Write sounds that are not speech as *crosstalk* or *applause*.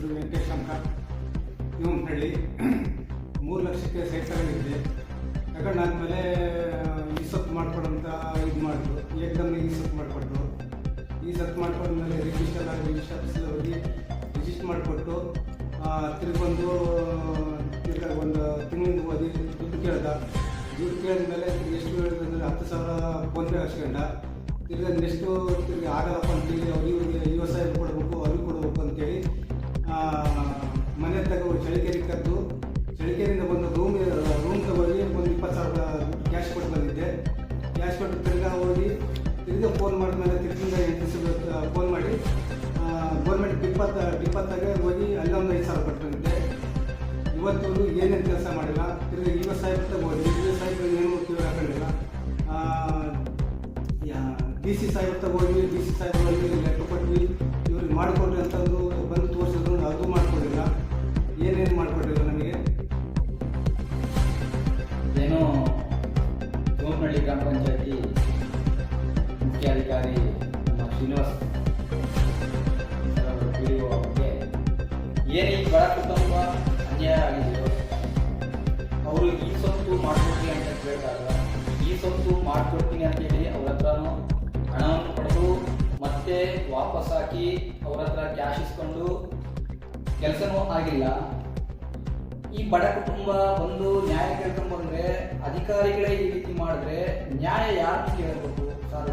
ಹೆಸರು ವೆಂಕಟೇಶ್ ಅಂತ ಹೇಳಿ, *clears throat* ಮೂರು ಲಕ್ಷಕ್ಕೆ ಸೇರ್ಕೊಂಡಿದ್ದೆ ತಗೊಂಡಾದ್ಮೇಲೆ ಈ ಸೊತ್ತು ಮಾಡ್ಕೊಡಂತ ಇದು ಮಾಡಿದ್ರು. ಏಕದಮ್ ಈ ಸೊತ್ತು ಮಾಡಿಕೊಟ್ರು. ಈ ಸತ್ತು ಮಾಡ್ಕೊಂಡ್ಮೇಲೆ ರಿಜಿಸ್ಟರ್ ಆಗಿ ರಿಜಿಸ್ಟರ್ ಆಫೀಸಲ್ಲಿ ಹೋಗಿ ರಿಜಿಸ್ಟರ್ ಮಾಡಿಕೊಟ್ಟು ತಿರ್ಗೊಂದು ತಿರ್ಗ ಒಂದು ತಿಂಗಳಿಂದ ಓದಿ ದುಡ್ಡು ಕೇಳ್ದ. ದುಡ್ಡು ಕೇಳಿದ್ಮೇಲೆ ಎಷ್ಟು ಹೇಳಿದ್ರೆ ಹತ್ತು ಸಾವಿರ ಫೋನ್ಪೇ ಹಾಕ್ಸ್ಕೊಂಡ. ತಿರ್ಗ ನೆಕ್ಸ್ಟು ತಿರ್ಗಿ ಆಗಲ್ಲಪ್ಪ ಅಂತೇಳಿ ಅವ್ರಿಗೆ ಫೋನ್ ಮಾಡಿದ್ಮೇಲೆ ತಿರ್ಗಿಂದ ಎಂಟು ಸಿ ಫೋನ್ ಮಾಡಿ ಗೌರ್ಮೆಂಟ್ ಡಿಪ್ಪತ್ತ ಇಪ್ಪತ್ತಾಗೆ ಹೋಗಿ ಅಲ್ಲೊಂದು ಐದು ಸಾವಿರ ಕೊಟ್ಟಂತೆ ಇವತ್ತು ಏನೇನು ಕೆಲಸ ಮಾಡಿಲ್ಲ, ತಿರ್ಗಿ ಈಗ ಸಾಹಿತ್ಯ ಹೋಗಿ ಐವತ್ತು ಸಾವಿರ ಏನು ಕಿವಿ ಹಾಕೊಂಡಿಲ್ಲ. ಡಿ ಸಿ ಸಾಹೇಬ್ ಹತ್ರ ಹೋಗಿ ಡಿ ಸಿ ಸಾಹೇಬ್ ಹೋಗಿ ಲೆಕ್ಕ ಕೊಟ್ವಿ. ಇವ್ರಿಗೆ ಮಾಡಿಕೊಡ್ರಿ ಅಂತಂದು ಬಂದು ತೋರಿಸಿದ್ರು ಅದು ಮಾಡಿಕೊಡಿಲ್ಲ ಏನೇನು ಮಾಡಿಕೊಡಿಲ್ಲ ನಮಗೆ? ಏನೋ ಸೋಮನಹಳ್ಳಿ ಗ್ರಾಮ ಮುಖ್ಯಾಧಿಕಾರಿ ನಮ್ಮ ಶ್ರೀನಿವಾಸ್ ಸರ್ ತಿಳಿಯುವ ಏನು ಈ ಬಡ ಕುಟುಂಬ ಅನ್ಯಾಯ ಆಗಿದೆಯೋ ಅವರು ಈ ಸೊತ್ತು ಮಾಡ್ಕೊಡ್ತೀನಿ ಅಂತ ಕೇಳಿದಾಗ ಈ ಸೊತ್ತು ಮಾಡ್ಕೊಡ್ತೀನಿ ಅಂತೇಳಿ ಅವ್ರ ಹತ್ರನೂ ಹಣವನ್ನು ಪಡೆದು ಮತ್ತೆ ವಾಪಸ್ ಹಾಕಿ ಅವ್ರ ಹತ್ರ ಕ್ಯಾಶ್ ಇಸ್ಕೊಂಡು ಕೆಲಸನೂ ಆಗಿಲ್ಲ ಈ ಬಡ ಕುಟುಂಬ ಬಂದು ನ್ಯಾಯ ಕೇಳ್ಕೊಂಡ್ಬಂದ್ರೆ ಅಧಿಕಾರಿಗಳೇ ಈ ರೀತಿ ಮಾಡಿದ್ರೆ ನ್ಯಾಯ ಯಾರು ಕೇಳಬೇಕು? ಸಾರ್ವಜನಿಕರು